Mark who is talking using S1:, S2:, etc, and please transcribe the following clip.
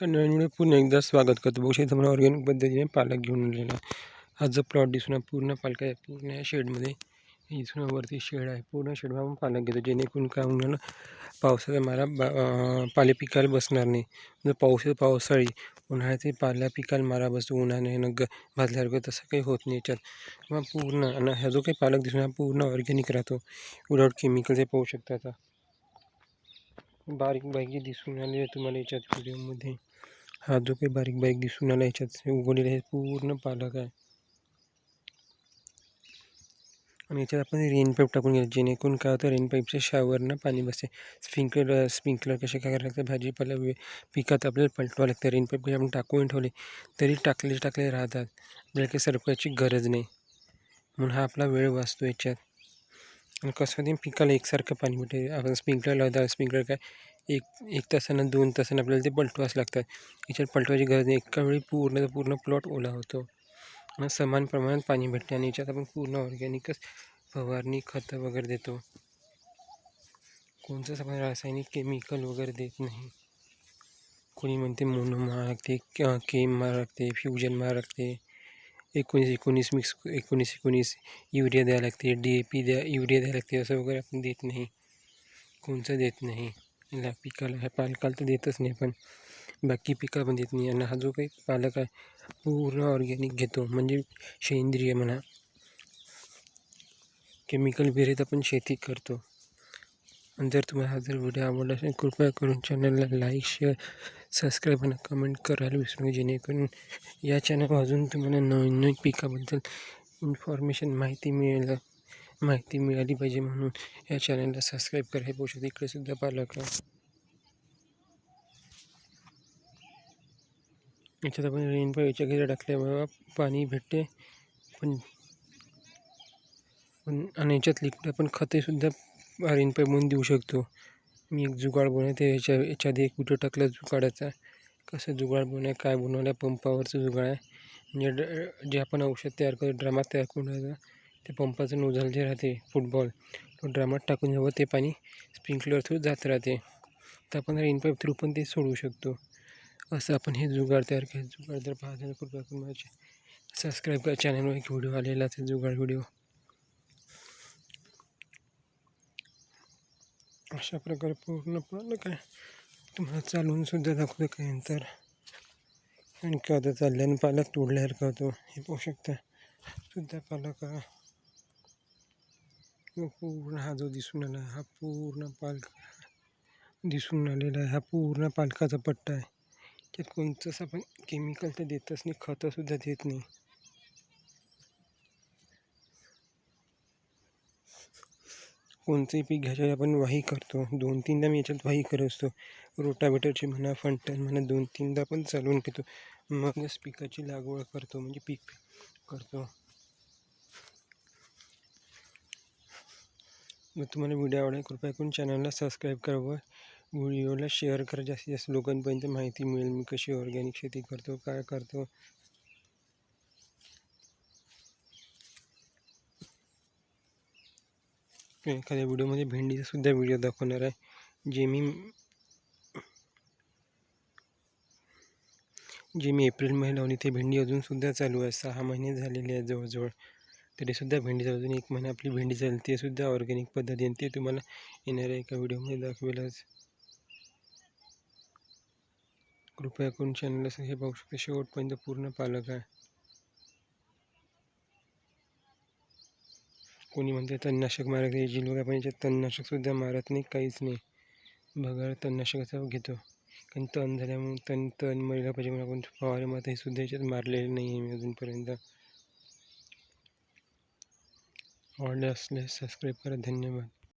S1: एका नवीन पुन्हा एकदा स्वागत करतो. बघू शकता मला ऑर्गॅनिक पद्धतीने पालक घेऊन आलेला हा जो प्लॉट दिसून पूर्ण पालक आहे पूर्ण या शेडमध्ये इथून वरती शेड आहे. पूर्ण शेडमध्ये आपण पालक घेतो. जेणेकरून काय होणार पावसाचा मारा बा पाले पिकायला बसणार नाही. जर पाऊस पावसाळी उन्हाळ्यात पाल्या पिकाला मारा बसतो. उन्हाने न ग भाजल्यासारखं तसं काही होत नाही याच्यात. मग पूर्ण आणि हा जो काही पालक दिसून हा पूर्ण ऑर्गॅनिक राहतो. विदाऊट केमिकलचे पाहू शकता आता. बारीक बारीक दिसून आले तुम्हाला याच्यात व्हिडिओमध्ये हा जो काही बारीक बारीक दिसून आला याच्यात उगवलेला आहे पूर्ण पालक आहे. आणि याच्यात आपण रेन पाईप टाकून घ्या जेणेकरून काय होतं रेन पाईपच्या शावरनं पाणी बसते स्प्रिंकलर स्प्रिंकलर कसे काय करायला लागतं? भाजीपाला पिकात आपल्याला पलटवावं लागतं. रेन पाईप आपण टाकून ठेवले तरी टाकले टाकले राहतात. आपल्याला काही सरकवायची गरज नाही. म्हणून हा आपला वेळ वाचतो याच्यात. आणि कसं होते पिकाला एकसारखं पाणी भेटते आपण स्प्रिंकलर लावता स्प्रिंकलर काय एक एक तासानं दोन तासानं आपल्याला ते पलटवास लागतात. याच्यात पलटवायची गरज नाही. एका वेळी पूर्ण पूर्ण प्लॉट ओला होतो. आणि समान प्रमाणात पाणी भेटते आणि याच्यात आपण पूर्ण ऑर्गॅनिकच फवारणी खतं वगैरे देतो. कोणतंच आपण रासायनिक केमिकल वगैरे देत नाही. कोणी म्हणते मोनो मारा लागते केम मारा लागते फ्युजन मारा लागते. एकोणीस एकोणीस मिक्स एकोणीस एकोणीस युरिया द्यायला लागते. डी ए पी द्या युरिया द्यायला लागते असं वगैरे आपण देत नाही. कोणतं देत नाही. याला पिकाला ह्या पालकाला तर देतच नाही पण बाकी पिका पण देत नाही. आणि हा जो काही पालक आहे पूर्ण ऑर्गॅनिक घेतो. म्हणजे सेंद्रिय म्हणा. केमिकल विरहित आपण शेती करतो. जर तुम्हाला हा जर व्हिडिओ आवडला असेल कृपया करून चॅनलला लाईक शेअर सबस्क्राईब आणि कमेंट करायला विसरू नये जेणेकरून या चॅनल अजून तुम्हाला नवीन नवीन पिकाबद्दल इन्फॉर्मेशन माहिती मिळेल माहिती मिळाली पाहिजे म्हणून या चॅनलला सबस्क्राईब करा. हे पोषक इकडे सुद्धा पालक याच्यात आपण रेन पाईपच्या घरी टाकल्यामुळे पाणी भेटते. पण पण आणि याच्यात लिक्विड आपण खतेसुद्धा रेन म्हणून देऊ शकतो. मी एक जुगाड बनवते याच्या याच्यात एक व्हिडिओ टाकला जुगाडाचा. कसं जुगाड बनवाय काय बनवलं पंपावरचं जुगाड आहे. म्हणजे जे आपण औषध तयार करतो ड्रामात तयार करून ते पंपाचं नोझल जे राहते फुटबॉल. तो ड्रामात टाकून हवं ते पाणी स्प्रिंकलर थ्रू जात राहते. तर आपण रेन पाईप थ्रू पण ते सोडवू शकतो. असं आपण हे जुगाड तयार केलं. जुगाड जर पाहता कृपया करून माझ्या सबस्क्राईब करा. चॅनलवर एक व्हिडिओ आलेला असेल जुगाड व्हिडिओ. अशा प्रकारे पूर्ण पाहिलं काय तुम्हाला चालवून सुद्धा दाखवतो काय नंतर. आणि का आता चालल्याने पालक तोडल्यासारखा होतो. हे पाहू शकता. सुद्धा पालक पूर्ण हा जो दिसून आला हा पूर्ण पालक दिसून आलेला आहे. हा पूर्ण पालकाचा पट्टा आहे. त्यात कोणतंच आपण केमिकल तर देतच नाही खतंसुद्धा देत नाही. कोणतंही पीक घ्यायच्या आपण वाही करतो. दोन तीनदा मी याच्यात वाही करत असतो. रोटावेटरची म्हणा फंटन म्हणा दोन तीनदा पण चालवून घेतो. मगच पिकाची लागवड करतो म्हणजे पीक करतो. मग तुम्हाला व्हिडिओ आवडला कृपया करून चॅनलला सबस्क्राईब करावं व्हिडिओला शेअर करा. जास्तीत जास्त लोकांपर्यंत माहिती मिळेल मी कशी ऑर्गॅनिक शेती करतो काय करतो एखाद्या व्हिडिओमध्ये भेंडीचा सुद्धा व्हिडिओ दाखवणार आहे जे मी जे मी एप्रिल महिना लावली ते भेंडी अजूनसुद्धा चालू आहे सहा महिने झालेले आहेत जवळजवळ. तरीसुद्धा भेंडी अजून एक महिना आपली भेंडी चालते ते सुद्धा ऑर्गॅनिक पद्धतीने ते तुम्हाला येणाऱ्या एका व्हिडिओमध्ये दाखवेलच. कृपया करून चॅनलला हे बघू शकता शेवटपर्यंत पूर्ण पालक आहे. कोणी म्हणते तणनाशक मारत जी लोक आपण याच्यात तणनाशकसुद्धा मारत नाही काहीच नाही. बघा तणनाशकाचा घेतो. कारण तण झाल्यामुळे तण तण मरला पाहिजे म्हणून आपण फवारे मारता हे सुद्धा याच्यात मारलेले नाही आहे मी अजूनपर्यंत. आवडले असल्यास सबस्क्राईब करा. धन्यवाद.